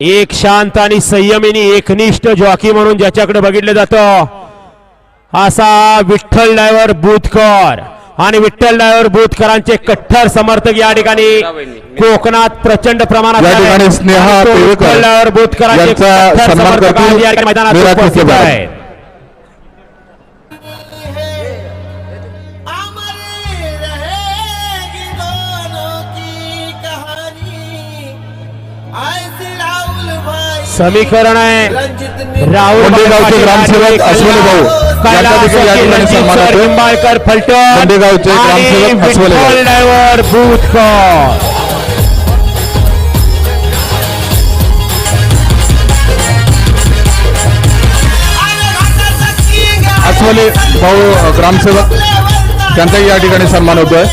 एक शांत आणि संयमिनी एकनिष्ठ जॉकी म्हणून ज्याच्याकडे बघितलं जातं. असा विठ्ठल डायव्हर बुधकर. आणि विठ्ठल डायव्हर बुधकरांचे कट्टर समर्थक या ठिकाणी कोकणात प्रचंड प्रमाणात आणि तो विठ्ठल डायव्हर बुधकरांचे समर्थक या ठिकाणी मैदानात उपस्थित आहेत. समीकरण आहे. राहुल ग्रामसेवक अश्वले भाऊ. निंबाळकर फलटण ड्रायव्हर भूतकर अस्वले भाऊ ग्रामसेवक त्यांचाही या ठिकाणी सन्मान होतोय.